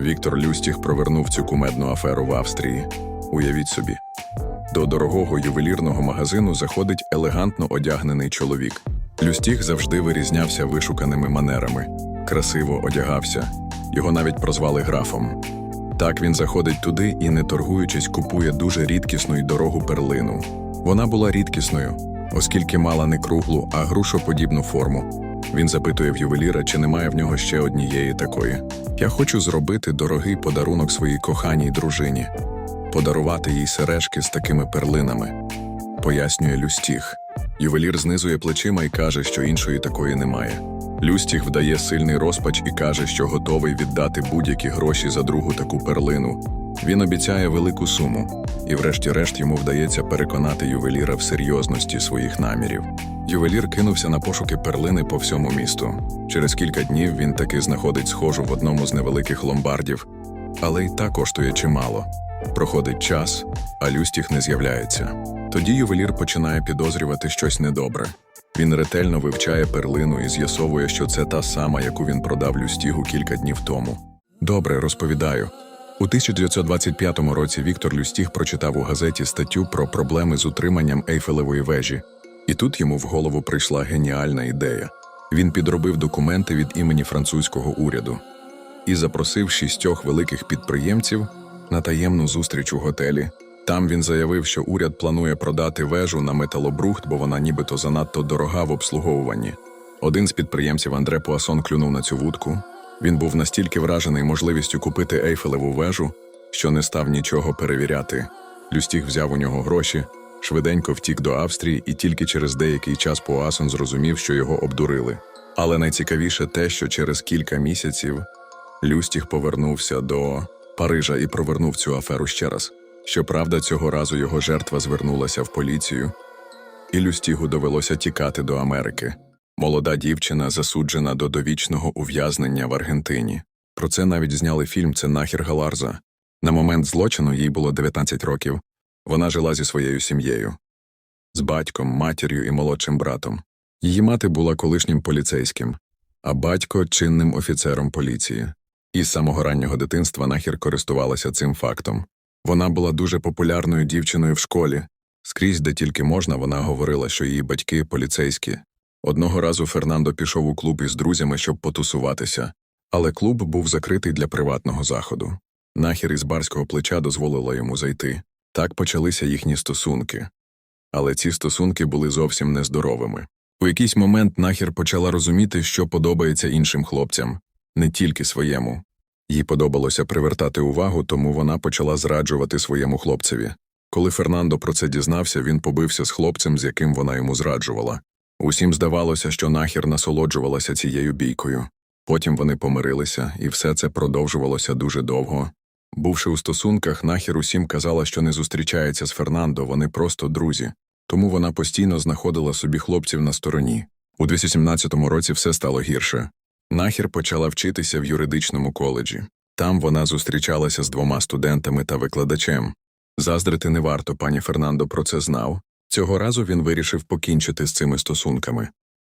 Віктор Люстіх провернув цю кумедну аферу в Австрії. Уявіть собі. До дорогого ювелірного магазину заходить елегантно одягнений чоловік. Люстіх завжди вирізнявся вишуканими манерами, красиво одягався. Його навіть прозвали графом. Так він заходить туди і, не торгуючись, купує дуже рідкісну й дорогу перлину. Вона була рідкісною, оскільки мала не круглу, а грушоподібну форму. Він запитує в ювеліра, чи немає в нього ще однієї такої. Я хочу зробити дорогий подарунок своїй коханій дружині, подарувати їй сережки з такими перлинами, пояснює Люстіх. Ювелір знизує плечима і каже, що іншої такої немає. Люстіх вдає сильний розпач і каже, що готовий віддати будь-які гроші за другу таку перлину. Він обіцяє велику суму, і, врешті-решт, йому вдається переконати ювеліра в серйозності своїх намірів. Ювелір кинувся на пошуки перлини по всьому місту. Через кілька днів він таки знаходить схожу в одному з невеликих ломбардів, але й та коштує чимало. Проходить час, а Люстіх не з'являється. Тоді ювелір починає підозрювати щось недобре. Він ретельно вивчає перлину і з'ясовує, що це та сама, яку він продав Люстігу кілька днів тому. Добре, розповідаю. У 1925 році Віктор Люстіг прочитав у газеті статтю про проблеми з утриманням Ейфелевої вежі, і тут йому в голову прийшла геніальна ідея. Він підробив документи від імені французького уряду і запросив шістьох великих підприємців на таємну зустріч у готелі. Там він заявив, що уряд планує продати вежу на металобрухт, бо вона нібито занадто дорога в обслуговуванні. Один з підприємців Андре Пуасон клюнув на цю вудку. Він був настільки вражений можливістю купити Ейфелеву вежу, що не став нічого перевіряти. Люстіг взяв у нього гроші, швиденько втік до Австрії, і тільки через деякий час Пуасон зрозумів, що його обдурили. Але найцікавіше те, що через кілька місяців Люстіг повернувся до Парижа і провернув цю аферу ще раз. Щоправда, цього разу його жертва звернулася в поліцію, і Люстігу довелося тікати до Америки. Молода дівчина засуджена до довічного ув'язнення в Аргентині. Про це навіть зняли фільм Це нахер Галарза. На момент злочину їй було 19 років. Вона жила зі своєю сім'єю, з батьком, матір'ю і молодшим братом. Її мати була колишнім поліцейським, а батько чинним офіцером поліції. І з самого раннього дитинства нахер користувалася цим фактом. Вона була дуже популярною дівчиною в школі. Скрізь, де тільки можна, вона говорила, що її батьки поліцейські. Одного разу Фернандо пішов у клуб із друзями, щоб потусуватися, але клуб був закритий для приватного заходу. Нахер із барського плеча дозволила йому зайти. Так почалися їхні стосунки. Але ці стосунки були зовсім нездоровими. У якийсь момент нахер почала розуміти, що подобається іншим хлопцям, не тільки своєму. Їй подобалося привертати увагу, тому вона почала зраджувати своєму хлопцеві. Коли Фернандо про це дізнався, він побився з хлопцем, з яким вона йому зраджувала. Усім здавалося, що нахер насолоджувалася цією бійкою. Потім вони помирилися, і все це продовжувалося дуже довго. Бувши у стосунках, нахер усім казала, що не зустрічається з Фернандо, вони просто друзі. Тому вона постійно знаходила собі хлопців на стороні. У 2017 році все стало гірше. Нахер почала вчитися в юридичному коледжі. Там вона зустрічалася з двома студентами та викладачем. Заздрити не варто, пані Фернандо про це знав. Цього разу він вирішив покінчити з цими стосунками.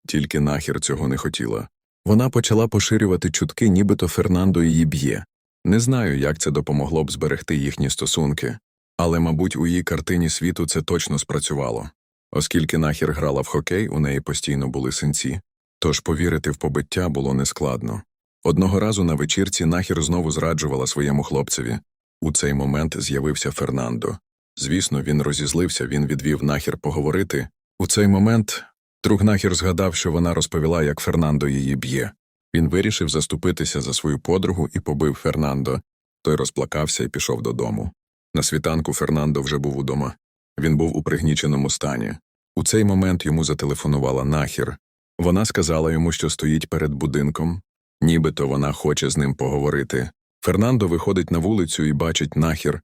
Тільки нахер цього не хотіла. Вона почала поширювати чутки, нібито Фернандо її б'є. Не знаю, як це допомогло б зберегти їхні стосунки, але, мабуть, у її картині світу це точно спрацювало. Оскільки нахер грала в хокей, у неї постійно були синці. Тож повірити в побиття було нескладно. Одного разу на вечірці нахер знову зраджувала своєму хлопцеві. У цей момент з'явився Фернандо. Звісно, він розізлився, він відвів нахер поговорити. У цей момент друг нахер згадав, що вона розповіла, як Фернандо її б'є. Він вирішив заступитися за свою подругу і побив Фернандо. Той розплакався і пішов додому. На світанку Фернандо вже був удома. Він був у пригніченому стані. У цей момент йому зателефонувала нахер. Вона сказала йому, що стоїть перед будинком, нібито вона хоче з ним поговорити. Фернандо виходить на вулицю і бачить нахер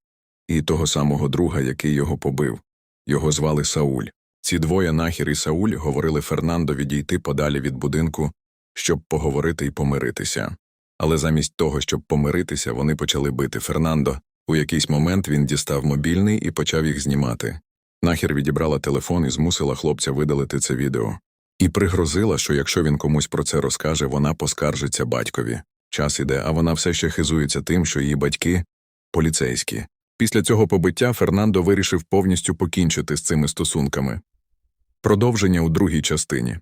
і того самого друга, який його побив. Його звали Сауль. Ці двоє нахер і Сауль говорили Фернандо відійти подалі від будинку, щоб поговорити і помиритися. Але замість того, щоб помиритися, вони почали бити Фернандо. У якийсь момент він дістав мобільний і почав їх знімати. Нахер відібрала телефон і змусила хлопця видалити це відео. І пригрозила, що якщо він комусь про це розкаже, вона поскаржиться батькові. Час іде, а вона все ще хизується тим, що її батьки поліцейські. Після цього побиття Фернандо вирішив повністю покінчити з цими стосунками. Продовження у другій частині.